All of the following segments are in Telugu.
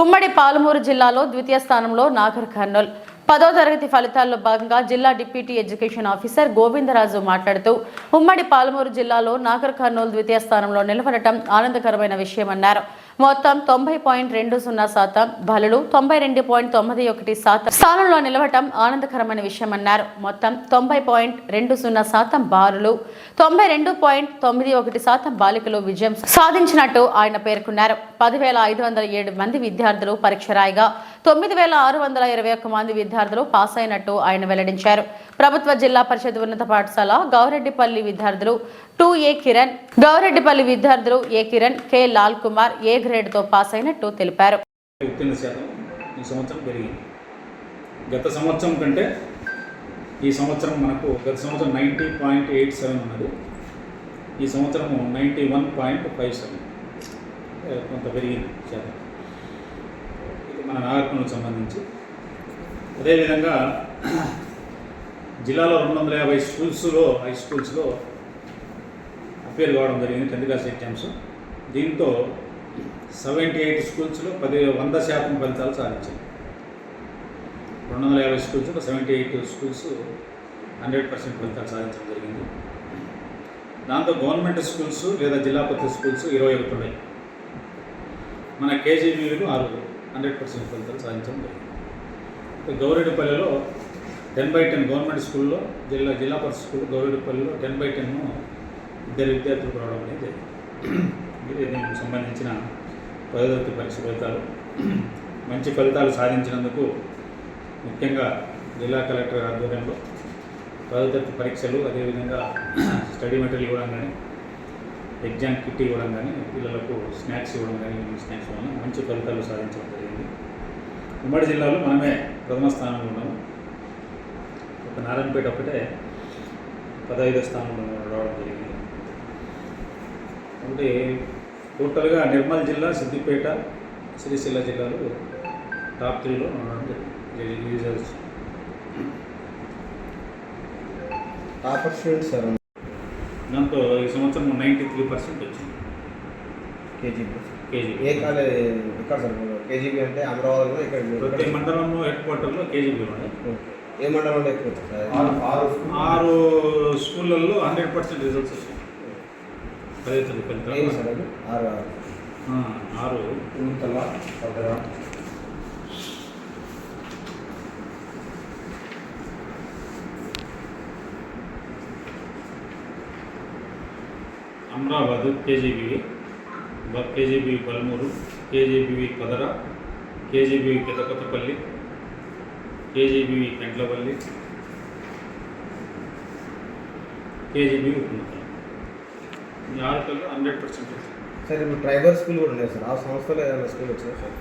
ఉమ్మడి పాలమూరు జిల్లాలో ద్వితీయ స్థానంలో నాగర్ కర్నూల్. పదో తరగతి ఫలితాల్లో భాగంగా జిల్లా డిప్యూటీ ఎడ్యుకేషన్ ఆఫీసర్ గోవిందరాజు మాట్లాడుతూ ఉమ్మడి పాలమూరు జిల్లాలో నాగర్ కర్నూల్ ద్వితీయ స్థానంలో నిలబడటం ఆనందకరమైన విషయమన్నారు. మొత్తం తొంభై పాయింట్ రెండు సున్నా శాతం బలులు తొంభై రెండు పాయింట్ తొమ్మిది ఒకటి శాతం స్థానంలో నిలవటం ఆనందకరమైన విషయమన్నారు. మొత్తం తొంభై పాయింట్ రెండు సున్నా శాతం బాలులు తొంభై రెండు పాయింట్ తొమ్మిది ఒకటి శాతం బాలికలు విజయం సాధించినట్టు ఆయన పేర్కొన్నారు. పదివేల ఐదు వందల ఏడు మంది విద్యార్థులు పరీక్ష రాయగా తొమ్మిది వేల ఆరు వందల ఇరవై ఒక్క మంది విద్యార్థులు పాస్ అయినట్టు ఆయన వెల్లడించారు. ప్రభుత్వ జిల్లా పరిషత్ ఉన్నత పాఠశాల గౌరెడ్డిపల్లి విద్యార్థులు టూ ఏ కిరణ్ గౌరెడ్డిపల్లి విద్యార్థులు A Kiran K Lal Kumar A గ్రేడ్తో pass అయినట్టు తెలిపారు. ఈ సంవత్సరం పెరిగింది. గత సంవత్సరం కంటే ఈ సంవత్సరం మనకు గత సంవత్సరం నైంటీ పాయింట్ ఎయిట్ సెవెన్ ఉన్నది. ఈ సంవత్సరము ninety one point five seven కొంత పెరిగింది శాతం. మన నాగర్కర్నూలుకు సంబంధించి. అదేవిధంగా జిల్లాలో రెండు వందల యాభై స్కూల్స్లో హై స్కూల్స్లో అపేర్ కావడం జరిగింది టెన్త్ క్లాస్ ఎగ్జామ్స్ దీంతో సెవెంటీ ఎయిట్ స్కూల్స్లో పది వంద శాతం ఫలితాలు సాధించాయి రెండు వందల యాభై స్కూల్స్లో seventy eight schools hundred percent ఫలితాలు సాధించడం జరిగింది. దాంతో గవర్నమెంట్ స్కూల్స్ లేదా జిల్లా పరిషత్ స్కూల్స్ ఇరవై ఒకటి ఉన్నాయి. మన కేజీబీలు ఆరు. హండ్రెడ్ పర్సెంట్ ఫలితాలు సాధించడం జరిగింది. ఇక గౌరెడ్డిపల్లిలో టెన్ బై టెన్ గవర్నమెంట్ స్కూల్లో జిల్లా జిల్లా పరిషత్ స్కూల్ గౌరెడ్డిపల్లిలో టెన్ బై టెన్ ఇద్దరు విద్యార్థులు రావడం అనేది జరిగింది. ఇది దీనికి సంబంధించిన పదోదతి పరీక్ష ఫలితాలు మంచి ఫలితాలు సాధించినందుకు ముఖ్యంగా జిల్లా కలెక్టర్ ఆధ్వర్యంలో పదోదతి పరీక్షలు అదేవిధంగా స్టడీ మెటీరియల్ ఇవ్వడం కానీ ఎగ్జామ్ కిట్ ఇవ్వడం కానీ పిల్లలకు స్నాక్స్ ఇవ్వడం కానీ ఈవినింగ్ స్నాక్స్ ఇవ్వడం మంచి ఫలితాలు సాధించడం జరిగింది. ఉమ్మడి జిల్లాలో మనమే ప్రథమ స్థానంలో ఉన్నాము. ఒక నారాయణపేట ఒకటే పదహైదో స్థానంలో రావడం జరిగింది. అంటే టోటల్గా నిర్మల్ జిల్లా సిద్దిపేట సిరిసిల్ల జిల్లాలు టాప్ త్రీలో ఉండడం జరిగింది. రిజల్ట్స్ సార్ దాంతో ఈ సంవత్సరం నైంటీ త్రీ పర్సెంట్ వచ్చింది. K G B K G. ఏ ఎక్కడ సార్ కేజీబీ అంటే అమరావతిలో ఇక్కడ ప్రతి మండలంలో హెడ్ క్వార్టర్లో కేజీబీ ఉన్నాయి ఏ మండలంలో ఎక్కువ సార్? ఆరు స్కూళ్ళల్లో హండ్రెడ్ పర్సెంట్ రిజల్ట్స్ వచ్చాయి పదే తరగతి ఫలితాలు ఆరు ఆరు. ఆరు. Amrabad K G B V K G B Palmuru K G B V Kadara K G B V Pedakothapalli K G B V Pentlapalli K G B V ఉన్నత ఈ ఆరు హండ్రెడ్ పర్సెంట్ సార్ ఇప్పుడు ట్రైబల్ స్కూల్ కూడా ఉన్నాయి సార్. ఆ సంస్థలో ఏదైనా స్కూల్ వచ్చిందా సార్?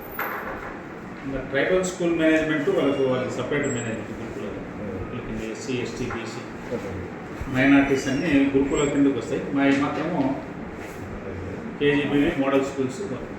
ఇంకా ట్రైబల్ స్కూల్ మేనేజ్మెంట్ వాళ్ళకు వాళ్ళకి సపరేట్ మేనేజ్మెంట్ గురుకుల కింద ఎస్సీ ఎస్టీ బీసీ. మైనార్టీస్ అన్ని గురుకుల కిందకు వస్తాయి. మావి మాత్రము కేజీబీవి మోడల్ స్కూల్స్ స్కూల్స్